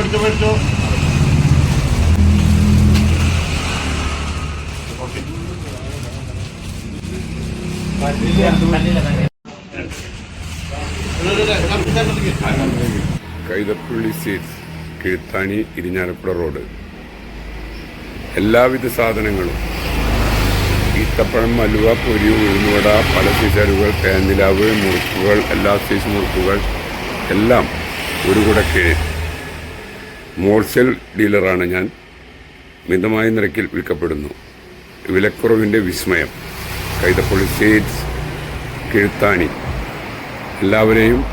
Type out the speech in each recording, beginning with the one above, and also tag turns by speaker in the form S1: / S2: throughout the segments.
S1: പഠിച്ചോ okay
S2: Kaithappally seats Kizhuthani Irinjalakuda road. എല്ലാവിധ സാധനങ്ങളും ഈത്തപ്പഴം അലുവ പൊരി ഉഴുന്നുവട പല സീസറുകൾ തേനിലാവ് മുറുക്കുകൾ എല്ലാ സൈസ് മുറുക്കുകൾ എല്ലാം ഒരു കൂടെ കീഴിൽ. ഹോൾസെയിൽ ഡീലറാണ് ഞാൻ. മിതമായ നിരക്കിൽ വിൽക്കപ്പെടുന്നു. വിലക്കുറവിന്റെ വിസ്മയം. കൈതപ്പള്ളി സ്റ്റേറ്റ്സ് കിഴുത്താണി. എല്ലാവരെയും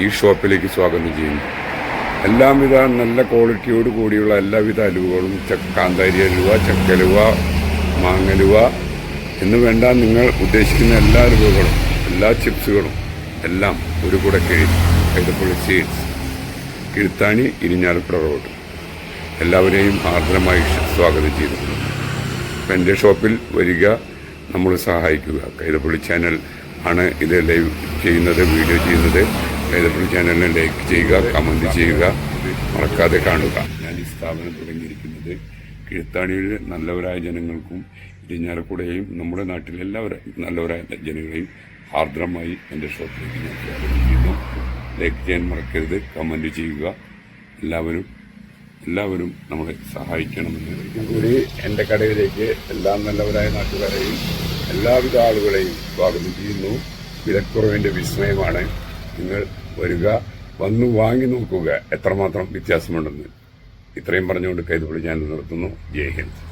S2: ഈ ഷോപ്പിലേക്ക് സ്വാഗതം ചെയ്യുന്നു. എല്ലാവിധ നല്ല ക്വാളിറ്റിയോട് കൂടിയുള്ള എല്ലാവിധ അലുവകളും കാന്താരി അലുവ ചക്കലുവ മാങ്ങലുവ എന്ന് വേണ്ട നിങ്ങൾ ഉദ്ദേശിക്കുന്ന എല്ലാ അലുവകളും എല്ലാ ചിപ്സുകളും എല്ലാം ഒരു കൂടെ കീഴിൽ കൈതപ്പള്ളി സീഡ്സ് കിഴുത്താണി ഇരിഞ്ഞാലക്കുട റോഡ്. എല്ലാവരെയും ആർദ്രമായി സ്വാഗതം ചെയ്യുന്നു അപ്പം എന്റെ ഷോപ്പിൽ വരിക നമ്മൾ സഹായിക്കുക. കൈതപ്പള്ളി ചാനൽ ആണ് ഇത് ലൈവ് ചെയ്യുന്നത് വീഡിയോ ചെയ്യുന്നത്. കൈതപ്പള്ളി ചാനലിനെ ലൈക്ക് ചെയ്യുക കമന്റ് ചെയ്യുക. മറക്കാതെ കാണുക. ഞാൻ ഈ സ്ഥാപനം തുടങ്ങിയിരിക്കുന്നത് കിഴുത്താണിയിലെ നല്ലവരായ ജനങ്ങൾക്കും ഇരിഞ്ഞാലക്കുടയെയും നമ്മുടെ നാട്ടിലെ എല്ലാവരും നല്ലവരായ ജനങ്ങളെയും ആർദ്രമായി എന്റെ ഷോപ്പിലേക്ക് ഞാൻ ചെയ്യുന്നു. ലൈക്ക് ചെയ്യാൻ മറക്കരുത്. കമന്റ് ചെയ്യുക. എല്ലാവരും എല്ലാവരും നമ്മളെ സഹായിക്കണമെന്ന് കൂടി എന്റെ കടയിലേക്ക് എല്ലാ നല്ലവരായ നാട്ടുകാരെയും എല്ലാവിധ ആളുകളെയും സ്വാഗതം ചെയ്യുന്നു. വിലക്കുറവിന്റെ വിസ്മയമാണ്. നിങ്ങൾ വരിക വന്നു വാങ്ങി നോക്കുക. എത്രമാത്രം വ്യത്യാസമുണ്ടെന്ന്. ഇത്രയും പറഞ്ഞുകൊണ്ട് കൈതുപള്ളി ഞാൻ നിർത്തുന്നു. ജയ് ഹിന്ദ്.